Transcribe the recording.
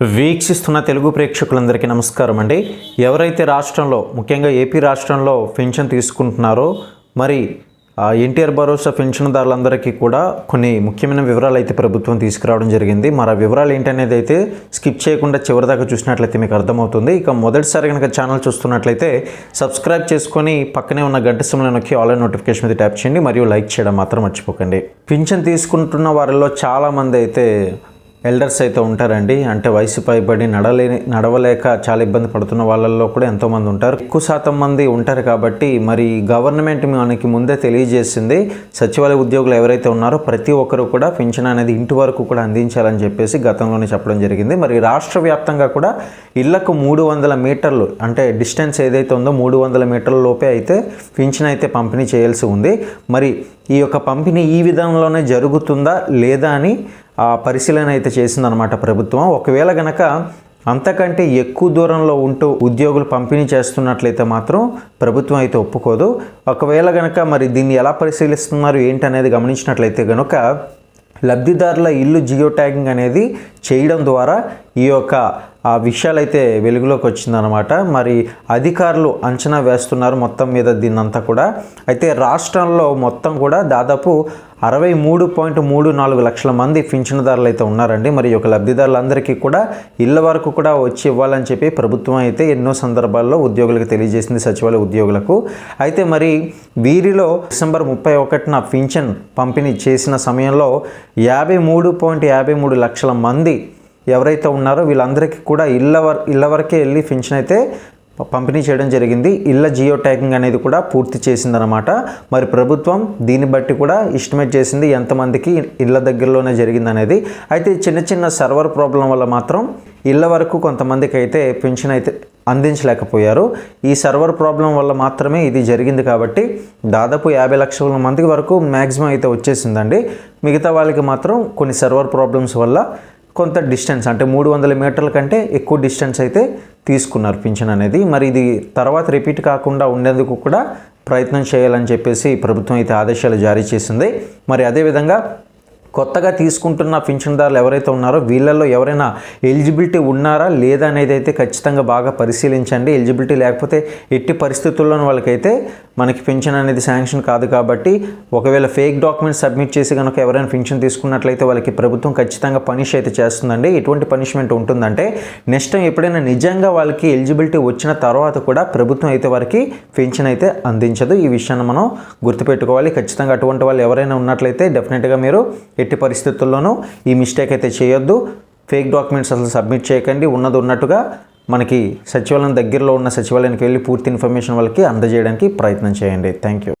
వీక్షిస్తున్న తెలుగు ప్రేక్షకులందరికీ నమస్కారం అండి. ఎవరైతే రాష్ట్రంలో ముఖ్యంగా ఏపీ రాష్ట్రంలో పెన్షన్ తీసుకుంటున్నారో మరి ఎన్టీఆర్ భరోసా పెన్షన్దారులందరికీ కూడా కొన్ని ముఖ్యమైన వివరాలు అయితే ప్రభుత్వం తీసుకురావడం జరిగింది. మరి ఆ వివరాలు ఏంటనేది అయితే స్కిప్ చేయకుండా చివరిదాకా చూసినట్లయితే మీకు అర్థమవుతుంది. ఇక మొదటిసారి కనుక ఛానల్ చూస్తున్నట్లయితే సబ్స్క్రైబ్ చేసుకొని పక్కనే ఉన్న గంట సమయంలో నొక్కి ఆన్లైన్ నోటిఫికేషన్ మీద ట్యాప్ చేయండి. మరియు లైక్ చేయడం మాత్రం మర్చిపోకండి. పింఛన్ తీసుకుంటున్న వారిలో చాలామంది అయితే ఎల్డర్స్ అయితే ఉంటారండి. అంటే వయసు పైబడి నడలే నడవలేక చాలా ఇబ్బంది పడుతున్న వాళ్ళల్లో కూడా ఎంతోమంది ఉంటారు. ఎక్కువ శాతం మంది ఉంటారు కాబట్టి మరి గవర్నమెంట్ మనకి ముందే తెలియజేసింది. సచివాలయ ఉద్యోగులు ఎవరైతే ఉన్నారో ప్రతి ఒక్కరు కూడా పింఛన్ అనేది ఇంటి వరకు కూడా అందించాలని చెప్పేసి గతంలోనే చెప్పడం జరిగింది. మరి రాష్ట్ర వ్యాప్తంగా కూడా ఇళ్ళకు మూడు వందల మీటర్లు అంటే డిస్టెన్స్ ఏదైతే ఉందో మూడు వందల మీటర్ల లోపే అయితే పింఛన్ అయితే పంపిణీ చేయాల్సి ఉంది. మరి ఈ యొక్క పంపిణీ ఈ విధంలోనే జరుగుతుందా లేదా అని పరిశీలన అయితే చేసిందనమాట ప్రభుత్వం. ఒకవేళ గనక అంతకంటే ఎక్కువ దూరంలో ఉంటూ ఉద్యోగులు పంపిణీ చేస్తున్నట్లయితే మాత్రం ప్రభుత్వం అయితే ఒప్పుకోదు. ఒకవేళ గనక మరి దీన్ని ఎలా పరిశీలిస్తున్నారు ఏంటనేది గమనించినట్లయితే కనుక లబ్ధిదారుల ఇల్లు జియో ట్యాగింగ్ అనేది చేయడం ద్వారా ఈ యొక్క ఆ విషయాలైతే వెలుగులోకి వచ్చిందనమాట మరి అధికారులు అంచనా వేస్తున్నారు మొత్తం మీద దీన్నంతా కూడా. అయితే రాష్ట్రంలో మొత్తం కూడా దాదాపు అరవై మూడు పాయింట్ మూడు నాలుగు లక్షల మంది పింఛనుదారులు అయితే ఉన్నారండి. మరి యొక్క లబ్ధిదారులందరికీ కూడా ఇళ్ళ వరకు కూడా వచ్చి ఇవ్వాలని చెప్పి ప్రభుత్వం అయితే ఎన్నో సందర్భాల్లో ఉద్యోగులకు తెలియజేసింది సచివాలయ ఉద్యోగులకు. అయితే మరి వీరిలో డిసెంబర్ ముప్పై ఒకటిన పింఛన్ పంపిణీ చేసిన సమయంలో యాభై మూడు పాయింట్ యాభై మూడు లక్షల మంది ఎవరైతే ఉన్నారో వీళ్ళందరికీ కూడా ఇళ్ళ వర ఇళ్ళ వరకే వెళ్ళి పింఛన్ అయితే పంపిణీ చేయడం జరిగింది. ఇళ్ళ జియో ట్యాగింగ్ అనేది కూడా పూర్తి చేసిందనమాట మరి ప్రభుత్వం దీన్ని బట్టి కూడా ఎస్టిమేట్ చేసింది ఎంతమందికి ఇళ్ళ దగ్గరలోనే జరిగింది అనేది అయితే చిన్న చిన్న సర్వర్ ప్రాబ్లం వల్ల మాత్రం ఇళ్ళ వరకు కొంతమందికి అయితే పెన్షన్ అయితే అందించలేకపోయారు. ఈ సర్వర్ ప్రాబ్లం వల్ల మాత్రమే ఇది జరిగింది కాబట్టి దాదాపు యాభై లక్షల మందికి వరకు మ్యాక్సిమం అయితే వచ్చేసిందండి. మిగతా వాళ్ళకి మాత్రం కొన్ని సర్వర్ ప్రాబ్లమ్స్ వల్ల కొంత డిస్టెన్స్ అంటే మూడు వందల మీటర్ల కంటే ఎక్కువ డిస్టెన్స్ అయితే తీసుకున్నారు పింఛన్ అనేది. మరి ఇది తర్వాత రిపీట్ కాకుండా ఉండేందుకు కూడా ప్రయత్నం చేయాలని చెప్పేసి ప్రభుత్వం అయితే ఆదేశాలు జారీ చేసింది. మరి అదేవిధంగా కొత్తగా తీసుకుంటున్న పింఛన్దారులు ఎవరైతే ఉన్నారో వీళ్ళల్లో ఎవరైనా ఎలిజిబిలిటీ ఉన్నారా లేదా అనేది అయితే ఖచ్చితంగా బాగా పరిశీలించండి. ఎలిజిబిలిటీ లేకపోతే ఎట్టి పరిస్థితుల్లోనూ వాళ్ళకైతే మనకి పింఛన్ అనేది శాంక్షన్ కాదు కాబట్టి ఒకవేళ ఫేక్ డాక్యుమెంట్స్ సబ్మిట్ చేసి కనుక ఎవరైనా పింఛన్ తీసుకున్నట్లయితే వాళ్ళకి ప్రభుత్వం ఖచ్చితంగా పనిష్ అయితే చేస్తుందండి. ఎటువంటి పనిష్మెంట్ ఉంటుందంటే నెక్స్ట్ టైం ఎప్పుడైనా నిజంగా వాళ్ళకి ఎలిజిబిలిటీ వచ్చిన తర్వాత కూడా ప్రభుత్వం అయితే వారికి పెన్షన్ అయితే అందించదు. ఈ విషయాన్ని మనం గుర్తుపెట్టుకోవాలి. ఖచ్చితంగా అటువంటి వాళ్ళు ఎవరైనా ఉన్నట్లయితే డెఫినెట్గా మీరు ఎట్టి పరిస్థితుల్లోనూ ఈ మిస్టేక్ అయితే చేయొద్దు. ఫేక్ డాక్యుమెంట్స్ అసలు సబ్మిట్ చేయకండి. ఉన్నది ఉన్నట్టుగా మనకి సచివాలయం దగ్గరలో ఉన్న సచివాలయానికి వెళ్ళి పూర్తి ఇన్ఫర్మేషన్ వాళ్ళకి అందజేయడానికి ప్రయత్నం చేయండి. Thank you.